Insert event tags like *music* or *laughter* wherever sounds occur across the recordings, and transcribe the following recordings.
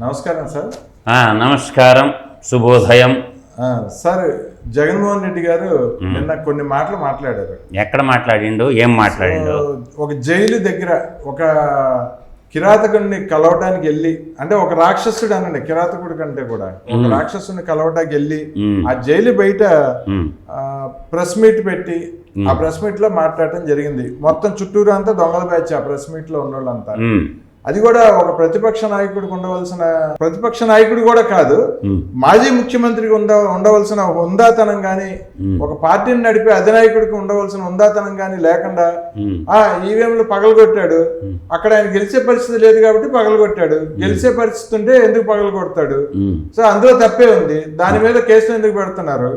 నమస్కారం సార్. ఆ, నమస్కారం. శుభోదయం. సార్ జగన్మోహన్ రెడ్డి గారు నిన్న కొన్ని మాటలు మాట్లాడారు. ఎక్కడ మాట్లాడిండు ఏం మాట్లాడిండు? ఒక జైలు దగ్గర ఒక కిరాతకుడిని కలవడానికి వెళ్ళి అంటే ఒక రాక్షసుడు అనండి కిరాతకుడి కంటే కూడా. ఒక రాక్షసుని కలవడానికి వెళ్ళి. ఆ జైలు బయట ప్రెస్ మీట్ పెట్టి ఆ ప్రెస్ మీట్లో మాట్లాడటం జరిగింది. మొత్తం చుట్టూరు అంతా దొంగల బ్యాచ్ ఆ ప్రెస్ మీట్లో ఉన్నోళ్ళంతా అది కూడా ఒక ప్రతిపక్ష నాయకుడికి ఉండవలసిన ప్రతిపక్ష నాయకుడు కూడా కాదు మాజీ ముఖ్యమంత్రికి ఉండ ఉండవలసిన హుందాతనం కానీ ఒక పార్టీని నడిపే అధినాయకుడికి ఉండవలసిన హుందాతనం కానీ లేకుండా ఆ ఈవీఎంలు పగలగొట్టాడు. అక్కడ ఆయన గెలిచే పరిస్థితి లేదు కాబట్టి పగలగొట్టాడు. గెలిచే పరిస్థితి ఉంటే ఎందుకు పగలగొడతాడు? సో అందులో తప్పే ఉంది. దాని మీద కేసులు ఎందుకు పెడుతున్నారు?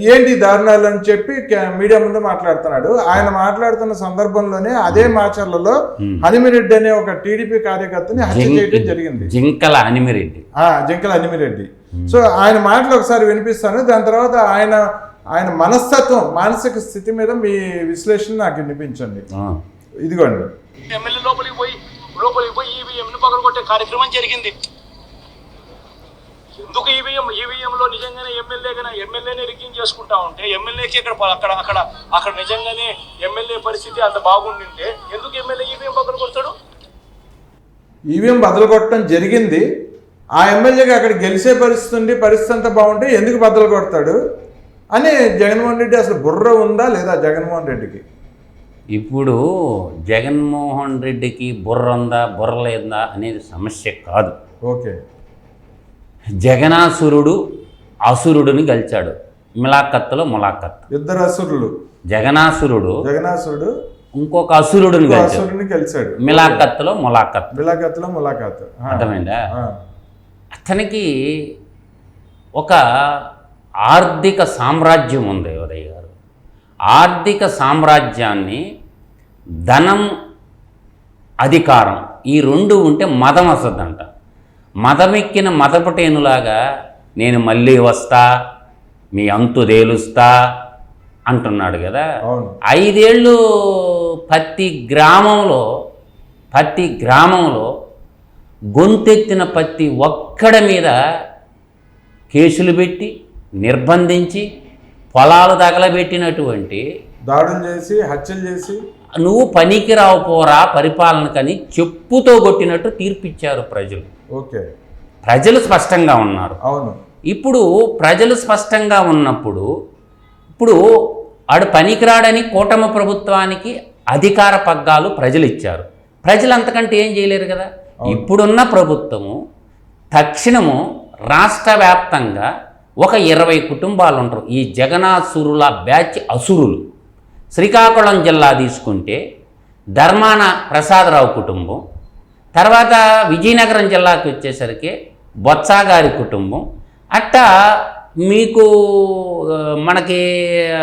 ఏంటి దారుణాలు అని చెప్పి మీడియా ముందు మాట్లాడుతున్నాడు. ఆయన మాట్లాడుతున్న సందర్భంలోనే అదే మాచర్లలో హనిమిరెడ్డి అనే ఒక టీడీపీ కార్యకర్తని హత్య చేయడం జరిగింది. జింకల అనిమిరెడ్డి ఆ జంకల హనిమిరెడ్డి. సో ఆయన మాటలు ఒకసారి వినిపిస్తాను. దాని తర్వాత ఆయన ఆయన మనస్తత్వం మానసిక స్థితి మీద మీ విశ్లేషణ నాకు వినిపించండి. ఆ, ఇదిగోండి. ఎమ్మెల్యే లోపలికి పోయి లోపలికి పోయి ఈవీఎంను పగలగొట్టే కార్యక్రమం జరిగింది. ఎందుకు ఈవీఎం ఈవీఎంలో నిజంగానే ఎమ్మెల్యే కన్నా ఎమ్మెల్యేనే రిగ్గింగ్ చేసుకుంటా ఉంటే ఎమ్మెల్యేకి ఇక్కడ అక్కడ అక్కడ అక్కడ నిజంగానే ఎమ్మెల్యే పరిస్థితి అంత బాగుండింటే ఎందుకు ఎమ్మెల్యే ఈవీఎం పగలగొడతాడు ఈవీఎం బదులు కొట్టడం జరిగింది. ఆ ఎమ్మెల్యేకి అక్కడ గెలిచే పరిస్థితి ఉండి పరిస్థితి అంతా బాగుంటే ఎందుకు బద్దలు కొడతాడు? అని జగన్మోహన్ రెడ్డి అసలు బుర్ర ఉందా లేదా జగన్మోహన్ రెడ్డికి? ఇప్పుడు జగన్మోహన్ రెడ్డికి బుర్ర ఉందా బుర్ర లేదా అనేది సమస్య కాదు. ఓకే. జగనాసురుడు అసురుడిని గెలిచాడు. మిలాఖత్తులో ములాఖత్. ఇద్దరు అసురులు జగనాసురుడు జగనాసురుడు ఇంకొక అసురుడిని గెలిచాడు. అసురుడిని కలిశాడు మిలాఖత్తులో ములాఖత్. ములాఖాత్లో ములాఖాత్. అర్థమైందా? అతనికి ఒక ఆర్థిక సామ్రాజ్యం ఉంది ఉదయ్ గారు. ఆర్థిక సామ్రాజ్యాన్ని ధనం అధికారం ఈ రెండు ఉంటే మదం వస్తుందంట. మదమెక్కిన మదపటేనులాగా నేను మళ్ళీ వస్తా మీ అంతు తేలుస్తా అంటున్నాడు కదా. ఐదేళ్ళు ప్రతి గ్రామంలో ప్రతి గ్రామంలో గొంతెత్తిన ప్రతి ఒక్కడి మీద కేసులు పెట్టి నిర్బంధించి పొలాలు తగలబెట్టినటువంటి దాడులు చేసి హత్యలు చేసి నువ్వు పనికి రావు పోరా పరిపాలనకని చెప్పుతో కొట్టినట్టు తీర్పిచ్చారు ప్రజలు. ఓకే. ప్రజలు స్పష్టంగా ఉన్నారు. అవును. ఇప్పుడు ప్రజలు స్పష్టంగా ఉన్నప్పుడు ఇప్పుడు ఆడు పనికిరాడని కూటమి ప్రభుత్వానికి అధికార పగ్గాలు ప్రజలు ఇచ్చారు ప్రజలు అంతకంటే ఏం చేయలేరు కదా? ఇప్పుడున్న ప్రభుత్వము తక్షణము రాష్ట్ర వ్యాప్తంగా ఒక ఇరవై కుటుంబాలు ఉంటారు ఈ జగనాసురుల బ్యాచ్ అసురులు. శ్రీకాకుళం జిల్లా తీసుకుంటే ధర్మాన ప్రసాదరావు కుటుంబం తర్వాత విజయనగరం జిల్లాకి వచ్చేసరికి బొత్స గారి కుటుంబం. అట్టా మీకు మనకి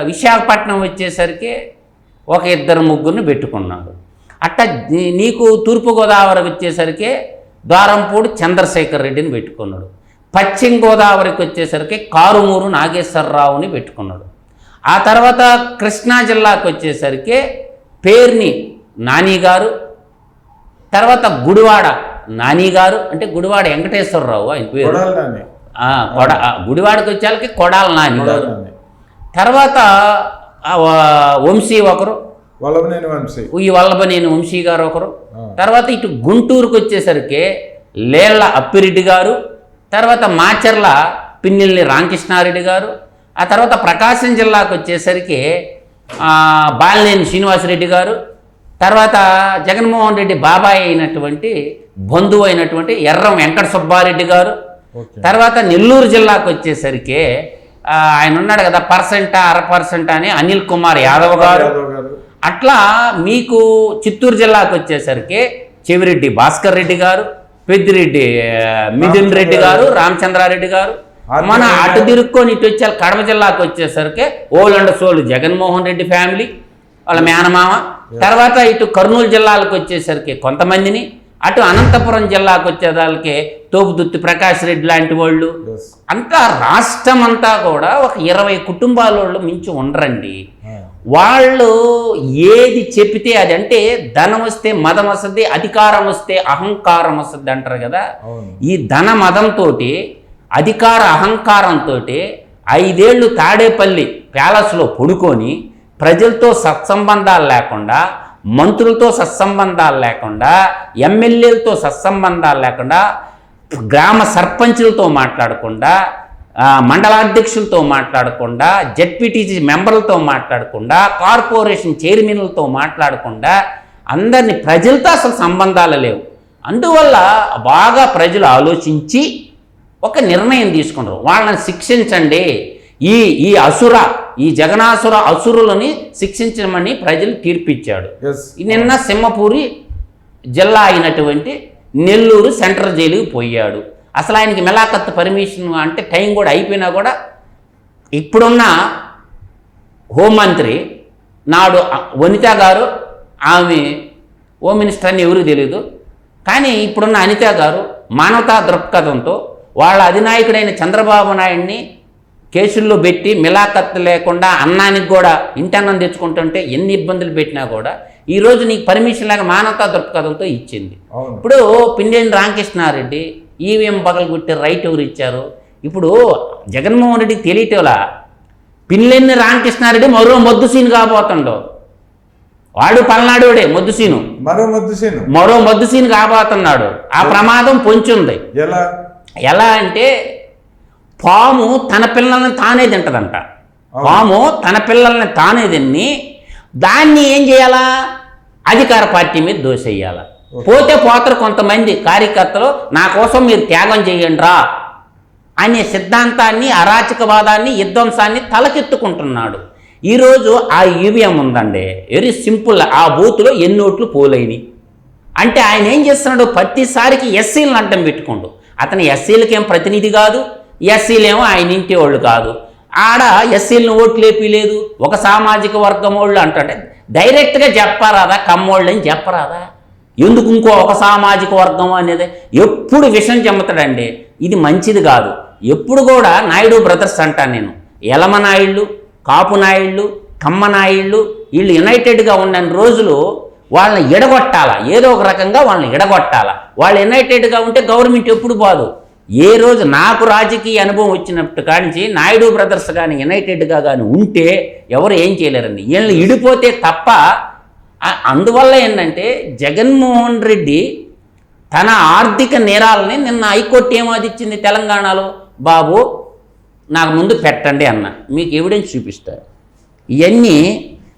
విశాఖపట్నం వచ్చేసరికి ఒక ఇద్దరు ముగ్గురిని పెట్టుకున్నాడు అట్టా నీకు తూర్పుగోదావరి వచ్చేసరికి ద్వారంపూడి చంద్రశేఖర్ రెడ్డిని పెట్టుకున్నాడు. పశ్చిమ గోదావరికి వచ్చేసరికి కారుమూరు నాగేశ్వరరావుని పెట్టుకున్నాడు. ఆ తర్వాత కృష్ణా జిల్లాకు వచ్చేసరికి పేర్ని నాని గారు తర్వాత గుడివాడ నాని గారు అంటే గుడివాడ వెంకటేశ్వరరావు ఆయన పేరు. కొడ గుడివాడకి వచ్చేసరికి కొడాల నాని గారు. తర్వాత వంశీ ఒకరు. వల్లభనేని వంశీ. ఈ వల్లభనేని వంశీ గారు ఒకరు. తర్వాత ఇటు గుంటూరుకు వచ్చేసరికి లేళ్ళ అప్పిరెడ్డి గారు తర్వాత మాచర్ల పిన్నెల్లి రామకృష్ణారెడ్డి గారు ఆ తర్వాత ప్రకాశం జిల్లాకు వచ్చేసరికి బాలినేని శ్రీనివాసరెడ్డి గారు తర్వాత జగన్మోహన్ రెడ్డి బాబాయ్ అయినటువంటి బంధువు అయినటువంటి ఎర్రం వెంకట సుబ్బారెడ్డి గారు తర్వాత నెల్లూరు జిల్లాకు వచ్చేసరికి ఆయన ఉన్నాడు కదా పర్సెంటా అర పర్సెంట్ అని అనిల్ కుమార్ యాదవ్ గారు. అట్లా మీకు చిత్తూరు జిల్లాకు వచ్చేసరికి చెవిరెడ్డి భాస్కర్ రెడ్డి గారు పెద్దిరెడ్డి మిథున్ రెడ్డి గారు రామచంద్రారెడ్డి గారు మన అటు తిరుక్కొని ఇటు వచ్చే కడప జిల్లాకు వచ్చేసరికి whole and sole Jaganmohan Reddy family వాళ్ళ మేనమామ. తర్వాత ఇటు కర్నూలు జిల్లాలకు వచ్చేసరికి కొంతమందిని అటు అనంతపురం జిల్లాకు వచ్చేదానికి తోపుదుత్తి ప్రకాష్ రెడ్డి లాంటి వాళ్ళు. అంతా రాష్ట్రం అంతా కూడా ఒక ఇరవై కుటుంబాల వాళ్ళు మించి ఉండరండి. వాళ్ళు ఏది చెప్పితే అది అంటే ధనం వస్తే మదం వస్తుంది అధికారం వస్తే అహంకారం వస్తుంది అంటారు కదా. ఈ ధన మదంతో అధికార అహంకారంతో ఐదేళ్ళు తాడేపల్లి ప్యాలెస్లో పడుకొని ప్రజలతో సత్సంబంధాలు లేకుండా మంత్రులతో సత్సంబంధాలు లేకుండా ఎమ్మెల్యేలతో సత్సంబంధాలు లేకుండా గ్రామ సర్పంచులతో మాట్లాడకుండా మండలాధ్యక్షులతో మాట్లాడకుండా జడ్పీటీసీ మెంబర్లతో మాట్లాడకుండా కార్పొరేషన్ చైర్మన్లతో మాట్లాడకుండా అందరిని ప్రజలతో అసలు సంబంధాలు లేవు. అందువల్ల బాగా ప్రజలు ఆలోచించి ఒక నిర్ణయం తీసుకున్నారు వాళ్ళని శిక్షించండి. ఈ ఈ అసుర ఈ జగనాసుర అసురులని శిక్షించమని ప్రజలు తీర్పిచ్చాడు. నిన్న సింహపూరి జిల్లా అయినటువంటి నెల్లూరు సెంట్రల్ జైలుకి పోయాడు. అసలు ఆయనకి మెలాకత్ పర్మిషన్ అంటే టైం కూడా అయిపోయినా కూడా ఇప్పుడున్న హోంమంత్రి నాడు వనిత గారు ఆమె హోమ్ మినిస్టర్ అని ఎవరికి తెలియదు కానీ ఇప్పుడున్న అనిత గారు మానవతా దృక్పథంతో వాళ్ళ అధినాయకుడైన చంద్రబాబు నాయుడిని కేసుల్లో పెట్టి మిలాఖత్ లేకుండా అన్నానికి కూడా ఇంటన్నం తెచ్చుకుంటుంటే ఎన్ని ఇబ్బందులు పెట్టినా కూడా ఈరోజు నీకు పర్మిషన్ లాగా మానవతా దృక్పథంతో ఇచ్చింది. ఇప్పుడు పిండేని రామకృష్ణారెడ్డి ఈవీఎం పగలగొట్టి రైట్ ఎవరు ఇచ్చారు? ఇప్పుడు జగన్మోహన్ రెడ్డికి తెలియటోలా పిల్లెన్ని రామకృష్ణారెడ్డి మరో మొద్దు సీన్ కాబోతుండో? వాడు పల్నాడోడే మొద్దు సీను. మరో ముద్దు సీను. మరో మొద్దు సీన్ కాబోతున్నాడు. ఆ ప్రమాదం పొంచుంది. ఎలా? ఎలా అంటే పాము తన పిల్లల్ని తానే తింటదంట. పాము తన పిల్లల్ని తానే తిని దాన్ని ఏం చేయాలా? అధికార పార్టీ మీద దోసేయాల పోతే పోతారు కొంతమంది కార్యకర్తలు నా కోసం మీరు త్యాగం చేయండి రా అనే సిద్ధాంతాన్ని అరాచకవాదాన్ని విధ్వంసాన్ని తలకెత్తుకుంటున్నాడు. ఈరోజు ఆ ఈవీఎం ఉందండి. వెరీ సింపుల్ ఆ బూత్లో ఎన్ని ఓట్లు పోలేని అంటే ఆయన ఏం చేస్తున్నాడు? ప్రతిసారికి ఎస్సీలను అడ్డం పెట్టుకోండు. అతను ఎస్సీలకి ఏం ప్రతినిధి కాదు ఎస్సీలేమో ఆయన ఇంటి వాళ్ళు కాదు. ఆడ ఎస్సీలను ఓట్లు లేదు ఒక సామాజిక వర్గం వాళ్ళు అంటాడే డైరెక్ట్గా చెప్పరాదా కమ్మోళ్ళు అని చెప్పరాదా? ఎందుకు ఇంకో ఒక సామాజిక వర్గం అనేది? ఎప్పుడు విషం చెమ్ముతాడండి ఇది మంచిది కాదు. ఎప్పుడు కూడా నాయుడు బ్రదర్స్ అంటాను నేను ఎలమ నాయుళ్ళు కాపు నాయుళ్ళు కమ్మ నాయుళ్ళు వీళ్ళు యునైటెడ్గా ఉన్న రోజులు వాళ్ళని ఎడగొట్టాలా? ఏదో ఒక రకంగా వాళ్ళని ఎడగొట్టాలా? వాళ్ళు యునైటెడ్గా ఉంటే గవర్నమెంట్ ఎప్పుడు బాదు? ఏ రోజు నాకు రాజకీయ అనుభవం వచ్చినట్టు కానించి నాయుడు బ్రదర్స్ కానీ యునైటెడ్గా కానీ ఉంటే ఎవరు ఏం చేయలేరండి? వీళ్ళని ఇడిపోతే తప్ప అందువల్ల ఏంటంటే జగన్మోహన్ రెడ్డి తన ఆర్థిక నేరాలని నిన్న హైకోర్టు ఏమాదిచ్చింది తెలంగాణలో? బాబు నాకు ముందు పెట్టండి అన్న. మీకు ఎవిడెన్స్ చూపిస్తారు ఇవన్నీ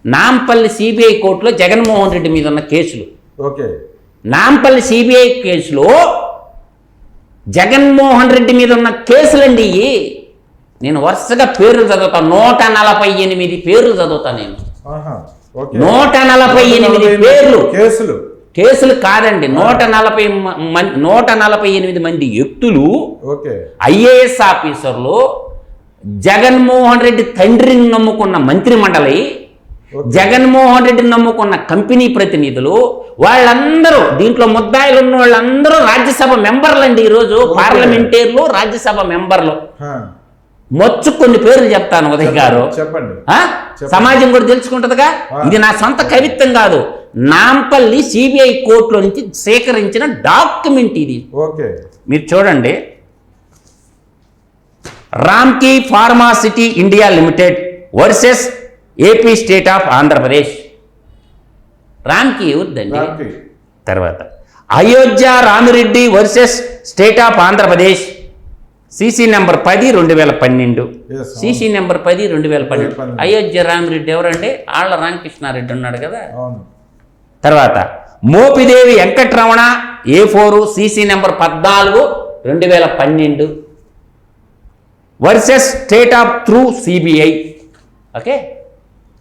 నాంపల్లి సిబిఐ కోర్టులో జగన్మోహన్ రెడ్డి మీద ఉన్న కేసులు. ఓకే. నాంపల్లి సిబిఐ కేసులో జగన్మోహన్ రెడ్డి మీద ఉన్న కేసులండి నేను వరుసగా పేర్లు చదువుతా. నూట నలభై ఎనిమిది పేర్లు చదువుతా నేను. నూట నలభై ఎనిమిది పేర్లు. కేసులు. కేసులు కాదండి. నూట నలభై నూట నలభై ఎనిమిది మంది వ్యక్తులు ఐఏఎస్ ఆఫీసర్లు జగన్మోహన్ రెడ్డి తండ్రిని నమ్ముకున్న మంత్రి మండలి జగన్మోహన్ రెడ్డిని నమ్ముకున్న కంపెనీ ప్రతినిధులు వాళ్ళందరూ దీంట్లో ముద్దాయిలు ఉన్న వాళ్ళందరూ రాజ్యసభ మెంబర్లు అండి ఈరోజు పార్లమెంటేర్లు రాజ్యసభ మెంబర్లు. మొచ్చు కొన్ని పేర్లు చెప్తాను ఉదయ్ గారు. చెప్పండి? సమాజం కూడా తెలుసుకుంటుందిగా? ఇది నా సొంత కవిత్వం కాదు. నాంపల్లి సిబిఐ కోర్టులో నుంచి సేకరించిన డాక్యుమెంట్ ఇది. ఓకే. మీరు చూడండి. Ramky pharma city India limited versus AP state of Andhra Pradesh. Ramky Ramky. తర్వాత Ayodhya Rami Reddy versus state of Andhra Pradesh. CC number పది రెండు వేల పన్నెండు. సిసి నెంబర్ పది రెండు వేల పన్నెండు. అయోధ్య రామిరెడ్డి ఎవరండి? ఆళ్ళ రామకృష్ణారెడ్డి ఉన్నాడు కదా. తర్వాత Mopidevi Venkataramana A four CC number పద్నాలుగు రెండు వేల పన్నెండు. Versus state of through CBI. Okay?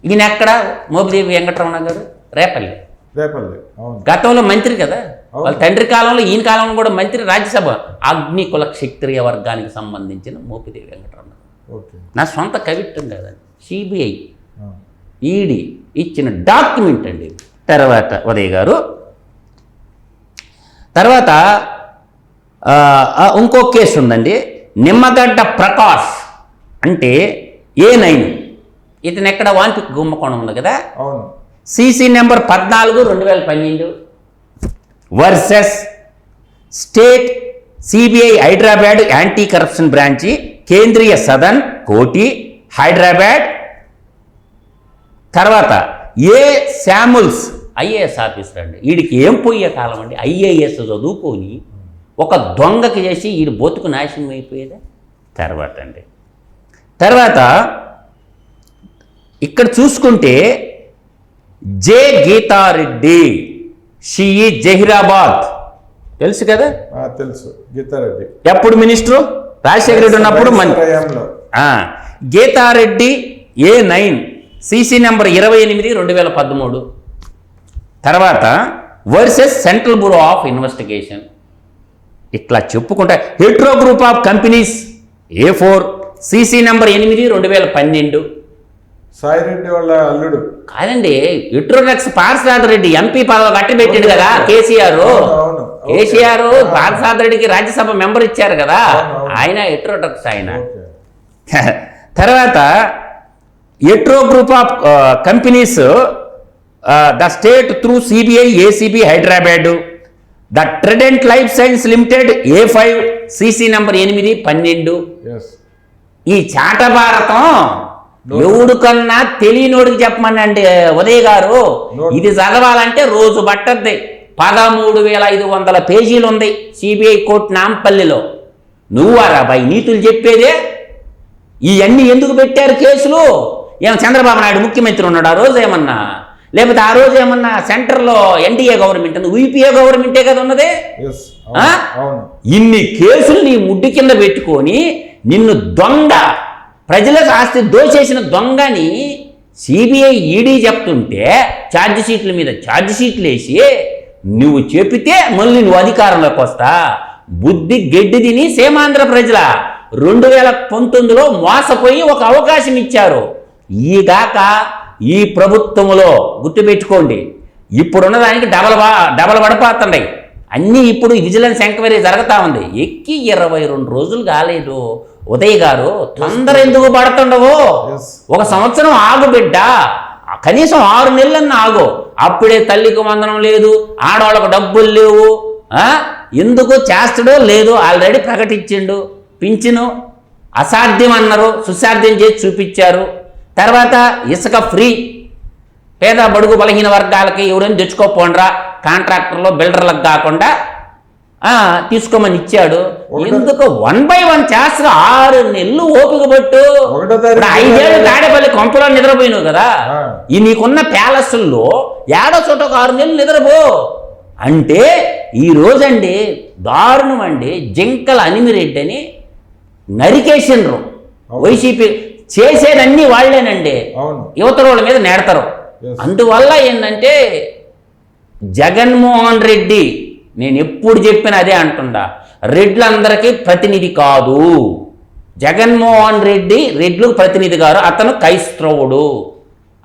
ఈయన ఎక్కడ? మోపిదేవి వెంకటరమణ గారు? రేపల్లి. రేపల్లి గతంలో మంత్రి కదా? వాళ్ళ తండ్రి కాలంలో ఈయన కాలంలో కూడా మంత్రి రాజ్యసభ. అగ్నికుల క్షత్రియ వర్గానికి సంబంధించిన మోపిదేవి వెంకటరమణ. ఓకే. నా సొంత కవిత్వం కదండి సిబిఐ. ఈడీ ఇచ్చిన డాక్యుమెంట్ అండి. తర్వాత ఉదయ్ గారు. తర్వాత ఇంకో కేసు ఉందండి. నిమ్మగడ్డ ప్రకాష్ అంటే ఏ నైన్? ఇతను ఎక్కడ వాంతి? గుమ్మకోణం ఉంది కదా? అవును. సీసీ నెంబర్ పద్నాలుగు రెండు వేల పన్నెండు. Versus state CBI Hyderabad anti corruption branch Kendriya Sadan Koti Hyderabad. తర్వాత ఏ శాముల్స్? ఐఏఎస్ ఆఫీసర్ అండి. వీడికి ఏం పోయే కాలం అండి? ఐఏఎస్ చదువుకొని ఒక దొంగకి చేసి వీడి బతుకు నాశనం అయిపోయేదా? తర్వాత అండి. తర్వాత ఇక్కడ చూసుకుంటే జే గీతారెడ్డి షియి జహీరాబాద్. తెలుసు కదా? తెలుసు. గీతారెడ్డి. ఎప్పుడు మినిస్టరు? రాజశేఖర రెడ్డి ఉన్నప్పుడు Geeta Reddy A nine CC number ఇరవై ఎనిమిది రెండు వేల పదమూడు. తర్వాత versus central bureau of investigation. ఇట్లా చెప్పుకుంటా Hetero group of companies A four CC number ఎనిమిది రెండు వేల పన్నెండు. సాయిరెడ్డి వాళ్ళ అల్లుడు కాదండి హెట్రోనెక్స్ పార్సాద్ రెడ్డి ఎంపీ పదవి కట్టి పెట్టిండు కదా కేసీఆర్. కేసీఆర్ ఓకే. పార్సాద్ రెడ్డికి రాజ్యసభ మెంబర్ ఇచ్చారు కదా. ఆయన హెట్రోటెక్స్ ఆయన. *laughs* తర్వాత Hetero group of companies the state through CBI ACB Hyderabad the Trident life science limited A five CC number ఎనిమిది పన్నెండు. ఈ చాట భారతం ఎవడు కన్నా తెలియనోడికి చెప్పమనండి ఉదయ్ గారు. ఇది చదవాలంటే రోజు పట్టద్ది. పదమూడు వేల ఐదు వందల పేజీలు ఉంది సిబిఐ కోర్టు నాంపల్లిలో. నువ్వారా బాయ్ నీతులు చెప్పేదే? ఇవన్నీ ఎందుకు పెట్టారు కేసులు? ఏమో చంద్రబాబు నాయుడు ముఖ్యమంత్రి ఉన్నాడు ఆ రోజు ఏమన్నా? లేకపోతే ఆ రోజు ఏమన్నా సెంటర్లో ఎన్డీఏ గవర్నమెంట్ ఉంది? యూపీఏ గవర్నమెంటే కదా ఉన్నది? ఇన్ని కేసులు నీ ముడ్డి కింద పెట్టుకొని నిన్ను దొంగ ప్రజలకు ఆస్తి దోచేసిన దొంగని సిబిఐ ఈడీ చెప్తుంటే ఛార్జ్ షీట్ల మీద ఛార్జ్ షీట్లు వేసి నువ్వు చెబితే మళ్ళీ నువ్వు అధికారంలోకి వస్తా. బుద్ధి గెడ్డి తిని సేమాంధ్ర ప్రజల. రెండు వేల పంతొమ్మిదిలో మోసపోయి ఒక అవకాశం ఇచ్చారు. ఈ దాకా ఈ ప్రభుత్వంలో గుర్తుపెట్టుకోండి. ఇప్పుడున్న దానికి డబల్ బా డబల్ పడిపోతున్నాయి అన్నీ ఇప్పుడు విజిలెన్స్ ఎంక్వైరీ జరుగుతూ ఉంది. ఎక్కి ఇరవై రెండు రోజులు కాలేదు. ఉదయ్ గారు తొందర ఎందుకు పడుతుండవు. ఒక సంవత్సరం ఆగు బిడ్డ. కనీసం ఆరు నెలలన్నా ఆగు. అప్పుడే తల్లికి వందనం లేదు ఆడవాళ్ళకు డబ్బులు లేవు? ఎందుకు చేస్తాడో లేదు ఆల్రెడీ ప్రకటించిండు. పింఛను అసాధ్యం అన్నారు సుసాధ్యం చేసి చూపించారు. తర్వాత ఇసుక ఫ్రీ. పేద బడుగు బలహీన వర్గాలకి ఎవరైనా తెచ్చుకోపోండ్రా. కాంట్రాక్టర్లు బిల్డర్లకు కాకుండా తీసుకోమని ఇచ్చాడు. ఎందుకు వన్ బై వన్ చేస్తారు ఆరు నెలలు ఓపిక పట్టు. ఐదేళ్ళు తాడేపల్లి కొంపలో నిద్రపోయినావు కదా. ఈ నీకున్న ప్యాలెస్ల్లో ఏడో చోట ఒక ఆరు నెలలు నిద్రపో. అంటే ఈ రోజండి దారుణం అండి జింకల అనిమిరెడ్డి అని నరికేసినరు వైసీపీ చేసేదన్నీ వాళ్ళేనండి. యువతల వాళ్ళ మీద నేడతారు. అందువల్ల ఏంటంటే జగన్మోహన్ రెడ్డి నేను ఎప్పుడు చెప్పిన అదే అంటుండా. రెడ్లందరికీ ప్రతినిధి కాదు. జగన్మోహన్ రెడ్డి రెడ్లకు ప్రతినిధి గారు. అతను క్రైస్తవుడు.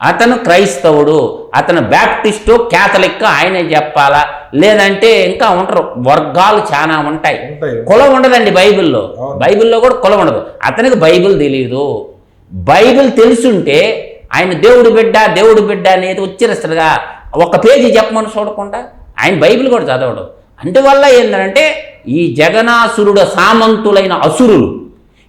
అతను క్రైస్తవుడు. అతను బ్యాప్టిస్టు క్యాథలిక్ ఆయనే చెప్పాలా? లేదంటే ఇంకా ఉంటారు వర్గాలు చాలా ఉంటాయి. కులం ఉండదండి బైబిల్లో. బైబిల్లో కూడా కులం ఉండదు. అతనికి బైబిల్ తెలియదు బైబిల్ తెలుసుంటే ఆయన దేవుడు బిడ్డ దేవుడు బిడ్డ అనేది ఉచ్చరిస్తాడుగా. ఒక పేజీ చెప్పమని చూడకుండా ఆయన బైబిల్ కూడా చదవడు. అందువల్ల ఏంటంటే ఈ జగనాసురుడు సామంతులైన అసురులు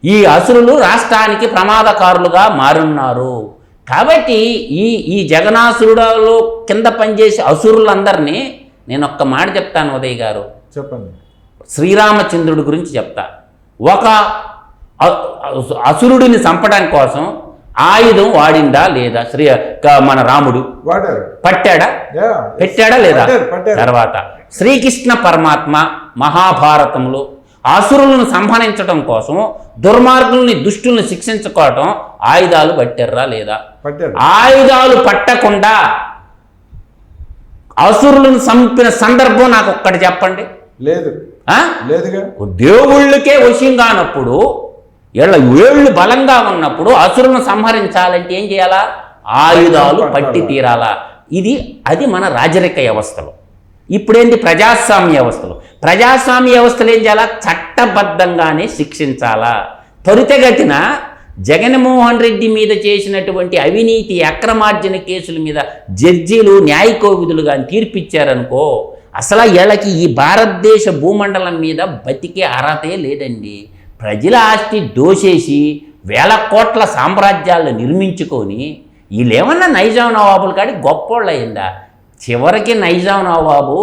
ఈ అసురులు రాష్ట్రానికి ప్రమాదకారులుగా మారున్నారు. కాబట్టి ఈ ఈ జగనాసురుడలో కింద పనిచేసే అసురులందరినీ నేను ఒక్క మాట చెప్తాను ఉదయ్ గారు. చెప్పండి. శ్రీరామచంద్రుడి గురించి చెప్తా. ఒక అసురుడిని చంపడం కోసం ఆయుధం వాడిందా లేదా? శ్రీ మన రాముడు పట్టాడా. పెట్టాడా లేదా. తర్వాత శ్రీకృష్ణ పరమాత్మ మహాభారతంలో అసురులను సంహరించడం కోసం దుర్మార్గుల్ని దుష్టుల్ని శిక్షించుకోవటం ఆయుధాలు పట్టారా లేదా? ఆయుధాలు పట్టకుండా అసురులను చంపిన సందర్భం నాకు ఒక్కటి చెప్పండి. లేదు. ఆ? లేదుగా? దేవుళ్ళకే వశం కానప్పుడు వీళ్ళ ఏళ్ళు బలంగా ఉన్నప్పుడు అసురులను సంహరించాలంటే ఏం చేయాలా? ఆయుధాలు పట్టి తీరాలా? ఇది అది మన రాజరిక వ్యవస్థలో. ఇప్పుడేంటి ప్రజాస్వామ్య వ్యవస్థలు? ప్రజాస్వామ్య వ్యవస్థలు ఏం చేయాలా? చట్టబద్ధంగానే శిక్షించాలా? త్వరితగతిన జగన్మోహన్ రెడ్డి మీద చేసినటువంటి అవినీతి అక్రమార్జన కేసుల మీద జడ్జీలు న్యాయకోవిధులు కానీ తీర్పిచ్చారనుకో అసలు వీళ్ళకి ఈ భారతదేశ భూమండలం మీద బతికే అర్హతే లేదండి. ప్రజల ఆస్తి దోషేసి వేల కోట్ల సామ్రాజ్యాలను నిర్మించుకొని వీళ్ళేమన్నా నైజాం నవాబులు కాడి గొప్పోళ్ళు అయిందా చివరికి నైజాం నవాబు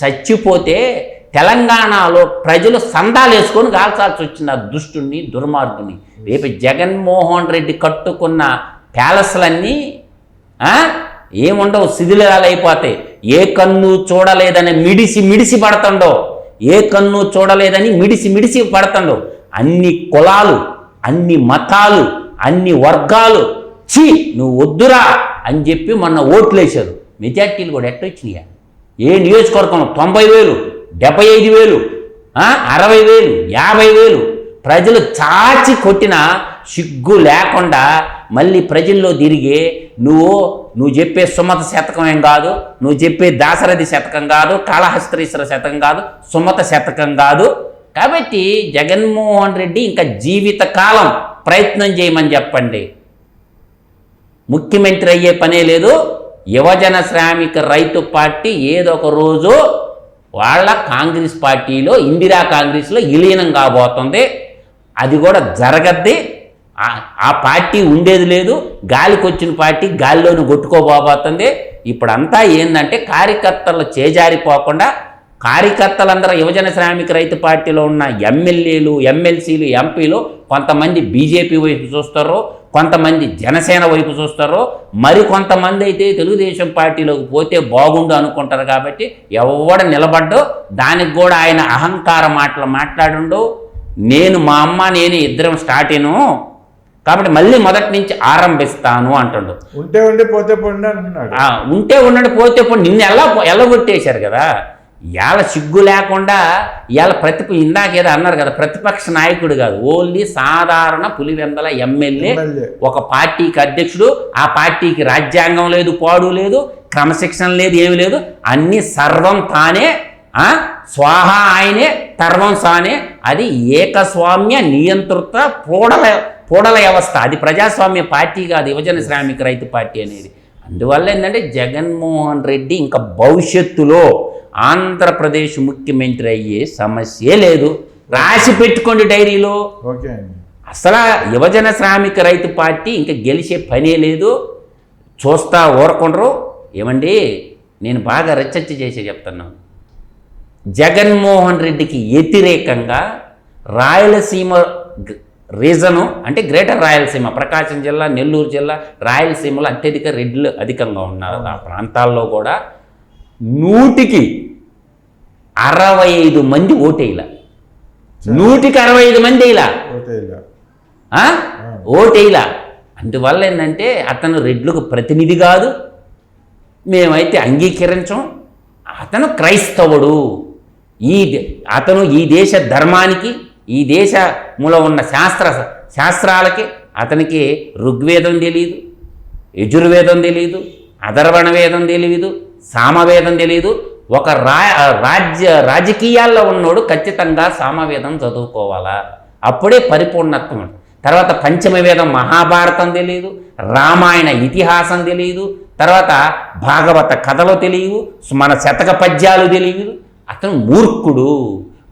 చచ్చిపోతే తెలంగాణలో ప్రజలు సందాలు వేసుకొని కాల్చాల్సి వచ్చింది ఆ దుష్టుని దుర్మార్గుని రేపు జగన్మోహన్ రెడ్డి కట్టుకున్న ప్యాలెస్లన్నీ ఏముండవు శిథిలాలైపోతాయి. అయిపోతాయి ఏ కన్ను చూడలేదని మిడిసి మిడిసి పడుతుండో ఏ కన్ను చూడలేదని మిడిసి మిడిసి పడుతుండో అన్ని కులాలు అన్ని మతాలు అన్ని వర్గాలు ఛీ నువ్వు వద్దురా అని చెప్పి మొన్న ఓట్లేశారు. మెజార్టీలు కూడా ఎట్ట వచ్చినాయా? ఏ నియోజకవర్గం తొంభై వేలు డెబ్బై ఐదు వేలు అరవై వేలు యాభై వేలు ప్రజలు చాచి కొట్టిన సిగ్గు లేకుండా మళ్ళీ ప్రజల్లో తిరిగి నువ్వు నువ్వు చెప్పే సుమత శతకం ఏం కాదు నువ్వు చెప్పే దాశరథి శతకం కాదు కాళహస్త్రీశ్వర శతకం కాదు సుమత శతకం కాదు. కాబట్టి జగన్మోహన్ రెడ్డి ఇంకా జీవిత కాలం ప్రయత్నం చేయమని చెప్పండి. ముఖ్యమంత్రి అయ్యే పనే లేదు యువజన శ్రామిక రైతు పార్టీ ఏదో ఒక రోజు వాళ్ళ కాంగ్రెస్ పార్టీలో ఇందిరా కాంగ్రెస్లో విలీనం కాబోతుంది. అది కూడా జరగద్ది. ఆ- పార్టీ ఉండేది లేదు. గాలికి వచ్చిన పార్టీ గాలిలోని కొట్టుకోబోబోతుంది ఇప్పుడంతా ఏంటంటే కార్యకర్తలు చేజారిపోకుండా కార్యకర్తలందరూ యువజన శ్రామిక రైతు పార్టీలో ఉన్న ఎమ్మెల్యేలు ఎమ్మెల్సీలు ఎంపీలు కొంతమంది బీజేపీ వైపు చూస్తారు కొంతమంది జనసేన వైపు చూస్తారు మరి కొంతమంది అయితే తెలుగుదేశం పార్టీలోకి పోతే బాగుండు అనుకుంటారు కాబట్టి ఎవడ నిలబడ్డో దానికి కూడా ఆయన అహంకార మాటలు మాట్లాడుండు. నేను మా అమ్మ నేను ఇద్దరం స్టార్ట్ అయిను. కాబట్టి మళ్ళీ మొదటి నుంచి ఆరంభిస్తాను అంటుండు. ఉంటే ఉండి పోతే పోండి అంటున్నాడు. ఆ, ఉంటే ఉండండి పోతే పోయి నిన్ను ఎలా ఎల్లగొట్టేశారు కదా? ఇవాళ సిగ్గు లేకుండా ఇవాళ ప్రతిప ఇందాక ఏదో అన్నారు కదా ప్రతిపక్ష నాయకుడు కాదు. ఓన్లీ సాధారణ పులివెందల ఎమ్మెల్యే. ఒక పార్టీకి అధ్యక్షుడు ఆ పార్టీకి రాజ్యాంగం లేదు పాడు లేదు క్రమశిక్షణ లేదు ఏమి లేదు అన్ని సర్వం తానే స్వాహ ఆయనే తర్వం సానే అది ఏకస్వామ్య నియంత్రిత పూడల పూడల వ్యవస్థ. అది ప్రజాస్వామ్య పార్టీ కాదు యువజన శ్రామిక రైతు పార్టీ అనేది. అందువల్ల ఏంటంటే జగన్మోహన్ రెడ్డి ఇంకా భవిష్యత్తులో ఆంధ్రప్రదేశ్ ముఖ్యమంత్రి అయ్యే సమస్యే లేదు. రాసి పెట్టుకోండి డైరీలో. అసలు యువజన శ్రామిక రైతు పార్టీ ఇంకా గెలిచే పనే లేదు. చూస్తా ఊరకుండ్రు. ఏమండి? నేను బాగా రెచ్చర్చ చేసి చెప్తున్నాను జగన్మోహన్ రెడ్డికి వ్యతిరేకంగా రాయలసీమ రీజను అంటే గ్రేటర్ రాయలసీమ ప్రకాశం జిల్లా నెల్లూరు జిల్లా రాయలసీమలో అత్యధిక రెడ్లు అధికంగా ఉన్నారు. ఆ ప్రాంతాల్లో కూడా నూటికి అరవై ఐదు మంది ఓటేయాల. నూటికి అరవై ఐదు మంది ఆ? ఓటేలా అందువల్ల ఏంటంటే అతను రెడ్లకు ప్రతినిధి కాదు. మేమైతే అంగీకరించం. అతను క్రైస్తవుడు. ఈ దే- అతను ఈ దేశ ధర్మానికి ఈ దేశములో ఉన్న శాస్త్ర శాస్త్రాలకి అతనికి ఋగ్వేదం తెలియదు యజుర్వేదం తెలియదు అధర్వణ వేదం తెలియదు సామవేదం తెలియదు ఒక రా రాజ్య రాజకీయాల్లో ఉన్నోడు ఖచ్చితంగా సామవేదం చదువుకోవాలా? అప్పుడే పరిపూర్ణత్వం తర్వాత పంచమ వేదం మహాభారతం తెలియదు రామాయణ ఇతిహాసం తెలియదు తర్వాత భాగవత కథలు తెలియవు మన శతక పద్యాలు తెలియదు అతను మూర్ఖుడు.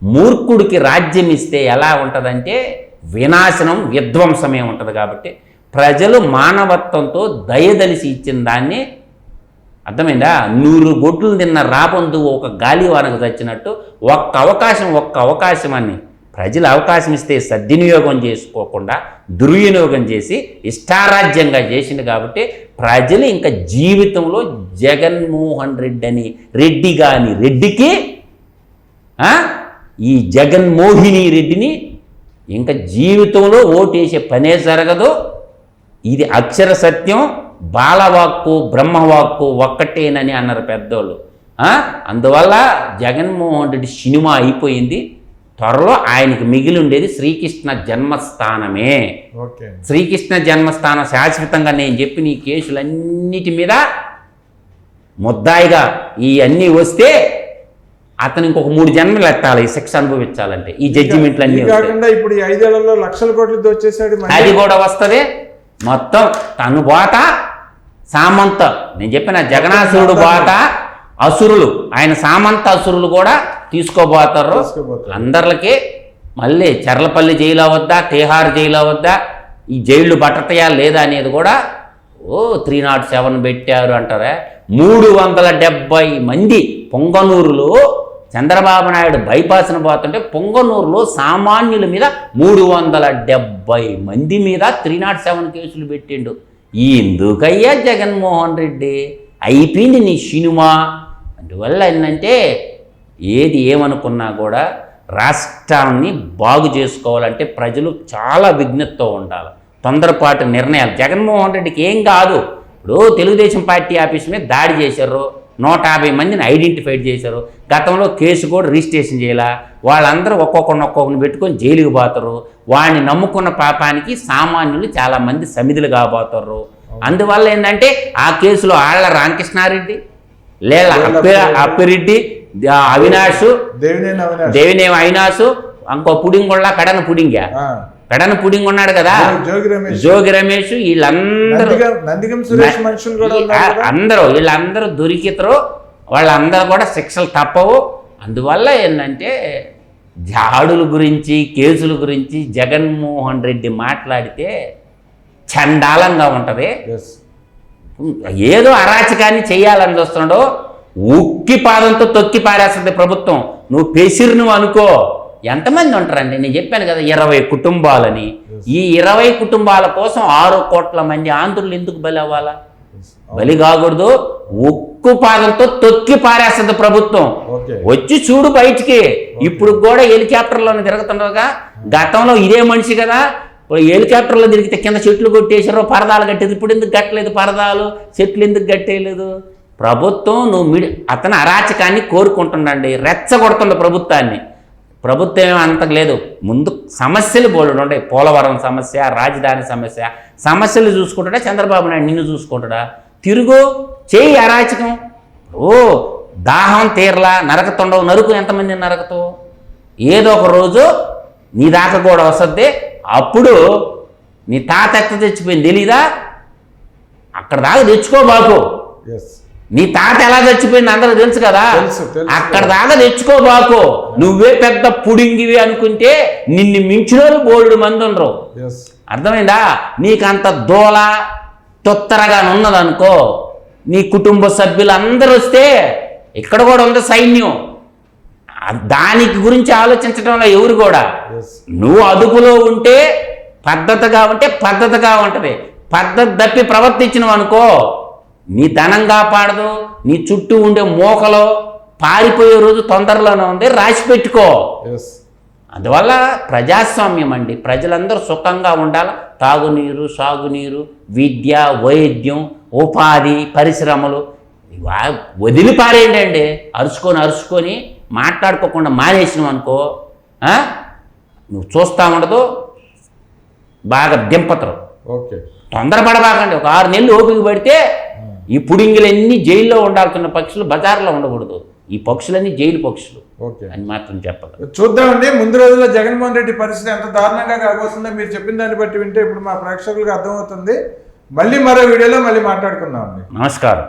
మూర్ఖుడికి రాజ్యం ఇస్తే ఎలా ఉంటుందంటే వినాశనం విధ్వంసమే ఉంటుంది కాబట్టి ప్రజలు మానవత్వంతో దయదలిసి ఇచ్చిన దాన్ని అర్థమైందా? నూరు బొట్లు తిన్న రాబందు ఒక గాలి వానకు చచ్చినట్టు ఒక్క అవకాశం ఒక్క అవకాశం అని ప్రజలు అవకాశం ఇస్తే సద్వినియోగం చేసుకోకుండా దుర్వినియోగం చేసి ఇష్టారాజ్యంగా చేసింది కాబట్టి ప్రజలు ఇంకా జీవితంలో జగన్మోహన్ రెడ్డి అని రెడ్డి కాని రెడ్డికి ఈ జగన్మోహిని రెడ్డిని ఇంకా జీవితంలో ఓటేసే పనే జరగదు. ఇది అక్షర సత్యం. బాలవాక్కు బ్రహ్మవాక్కు ఒక్కటేనని అన్నారు పెద్దోళ్ళు. ఆ? అందువల్ల జగన్మోహన్ రెడ్డి సినిమా అయిపోయింది. త్వరలో ఆయనకి మిగిలి ఉండేది శ్రీకృష్ణ జన్మస్థానమే. శ్రీకృష్ణ జన్మస్థానం శాశ్వతంగా నేను చెప్పిన ఈ కేసులన్నిటి మీద ముద్దాయిగా ఈ అన్నీ వస్తే అతను ఇంకొక మూడు జన్మలు ఎత్తాలి ఈ శిక్ష అనుభవించాలంటే ఈ జడ్జిమెంట్లు అన్నీ. కాకుండా ఇప్పుడు ఐదేళ్ళలో లక్షల కోట్లు మళ్ళీ. అది కూడా వస్తుంది. మొత్తం తను బాట సామంత. నేను చెప్పిన జగనాసురుడు బాట అసురులు. ఆయన సామంత అసురులు కూడా తీసుకోబోతారు. అందరికి మళ్ళీ చెర్లపల్లి జైలు వద్దా తీహార్ జైలు వద్దా ఈ జైళ్ళు పట్టతయా లేదా అనేది కూడా ఓ త్రీ నాట్ సెవెన్ పెట్టారు అంటారా. మూడు వందల డెబ్బై మంది పొంగనూరులో చంద్రబాబు నాయుడు బైపాస్ను పోతుంటే పొంగనూరులో సామాన్యుల మీద మూడు వందల డెబ్బై మంది మీద త్రీ నాట్ సెవెన్ కేసులు పెట్టిండు. ఎందుకయ్యా జగన్మోహన్ రెడ్డి? అయిపోయింది నీ సినిమా. అందువల్ల ఏంటంటే ఏది ఏమనుకున్నా కూడా రాష్ట్రాన్ని బాగు చేసుకోవాలంటే ప్రజలు చాలా విజ్ఞతతో ఉండాలి. తొందరపాటు నిర్ణయాలు. జగన్మోహన్ రెడ్డికి ఏం కాదు. ఇప్పుడు తెలుగుదేశం పార్టీ ఆఫీస్ మీద దాడి చేశారు. నూట యాభై మందిని ఐడెంటిఫై చేశారు. గతంలో కేసు కూడా రిజిస్ట్రేషన్ చేయాల? వాళ్ళందరూ ఒక్కొక్కరిని ఒక్కొక్కరిని పెట్టుకొని జైలుకి పోతారు. వాడిని నమ్ముకున్న పాపానికి సామాన్యులు చాలామంది సమిధులు కాబోతారు అందువల్ల ఏంటంటే ఆ కేసులో ఆళ్ళ రామకృష్ణారెడ్డి అప్పి అప్పిరెడ్డి అవినాష్ దేవినేమి అవినాష్. ఇంకో పుడింగొళ్ళ కడన పుడింగా. కడన పుడింగ్ ఉన్నాడు కదా జోగి రమేష్. వీళ్ళందరూ? అందరూ వీళ్ళందరూ దొరికితరు. వాళ్ళందరూ కూడా శిక్షలు తప్పవు. అందువల్ల ఏంటంటే జాడుల గురించి కేసుల గురించి జగన్మోహన్ రెడ్డి మాట్లాడితే చండాలంగా ఉంటుంది. ఏదో అరాచకాన్ని చేయాలని చూస్తున్నాడు ఉక్కి పాదంతో తొక్కి పారేస్తుంది ప్రభుత్వం. నువ్వు పెసిరు నువ్వు అనుకో. ఎంతమంది ఉంటారండి? నేను చెప్పాను కదా ఇరవై కుటుంబాలని. ఈ ఇరవై కుటుంబాల కోసం ఆరు కోట్ల మంది ఆంధ్రులు ఎందుకు బలి అవ్వాలా? బలి కాకూడదు. ఉక్కు పాదంతో తొక్కి పారేస్తుంది ప్రభుత్వం. వచ్చి చూడు బయటికి. ఇప్పుడు కూడా హెలికాప్టర్లోనే తిరుగుతుండగా గతంలో ఇదే మనిషి కదా. హెలికాప్టర్లో తిరిగితే కింద చెట్లు కొట్టేసారు పరదాలు కట్టేది. ఇప్పుడు ఎందుకు కట్టలేదు పరదాలు? చెట్లు ఎందుకు కట్టేయలేదు? ప్రభుత్వం నువ్వు మిడి అతను అరాచకాన్ని కోరుకుంటుండండి. రెచ్చగొడుతుండ ప్రభుత్వాన్ని. ప్రభుత్వం ఏమీ అంత లేదు. ముందు సమస్యలు బోల్డ్ ఉంటాయి పోలవరం సమస్య రాజధాని సమస్య. సమస్యలు చూసుకుంటాడా చంద్రబాబు నాయుడు నిన్ను చూసుకుంటాడా? తిరుగు చేయి అరాచకం. ఓ దాహం తీరలా నరకతుండవు నరుకు ఎంతమంది నరకతో? ఏదో ఒక రోజు నీ దాకా కూడా వస్తుంది అప్పుడు నీ తాత ఎత్త తెచ్చిపోయింది తెలీదా? అక్కడ దాకా తెచ్చుకో బాకు ఎస్ నీ తాత ఎలా చచ్చిపోయింది అందరూ తెలుసు కదా. అక్కడ దాకా తెచ్చుకోబాకు నువ్వే పెద్ద పుడింగివి అనుకుంటే నిన్ను మించిన బోల్డు మంది ఉండరు. అర్థమైందా? నీకంత దోల తొత్తరగా ఉన్నదనుకో నీ కుటుంబ సభ్యులు అందరూ వస్తే ఇక్కడ కూడా ఉంది సైన్యం. దానికి గురించి ఆలోచించడంలో ఎవరు కూడా? నువ్వు అదుపులో ఉంటే పద్ధతిగా ఉంటే పద్ధతిగా ఉంటుంది. పద్ధతి తప్పి ప్రవర్తించినవు అనుకో నీ ధనం కాపాడదు నీ చుట్టూ ఉండే మోకలో పారిపోయే రోజు తొందరలోనే ఉంది రాసి పెట్టుకో. అందువల్ల ప్రజాస్వామ్యం అండి. ప్రజలందరూ సుఖంగా ఉండాలి? తాగునీరు సాగునీరు విద్య వైద్యం ఉపాధి పరిశ్రమలు వదిలి పారేయండి అండి. అరుచుకొని అరుచుకొని మాట్లాడుకోకుండా మానేసినాం అనుకో? నువ్వు చూస్తూ ఉండదు బాగా దింపతరు. ఓకే. తొందరపడబాకండి. ఒక ఆరు నెలలు ఓపిక పడితే ఈ పుడింగిలన్నీ జైల్లో ఉండాల్సిన పక్షులు బజార్లో ఉండకూడదు. ఈ పక్షులన్నీ జైలు పక్షులు. ఓకే. అని మాత్రం చెప్పగలను. చూద్దామండి. ముందు రోజుల్లో జగన్మోహన్ రెడ్డి పరిస్థితి ఎంత దారుణంగా కాబోతుందో మీరు చెప్పిన దాన్ని బట్టి వింటే ఇప్పుడు మా ప్రేక్షకులకు అర్థమవుతుంది. మళ్ళీ మరో వీడియోలో మళ్ళీ మాట్లాడుకుందాం నమస్కారం.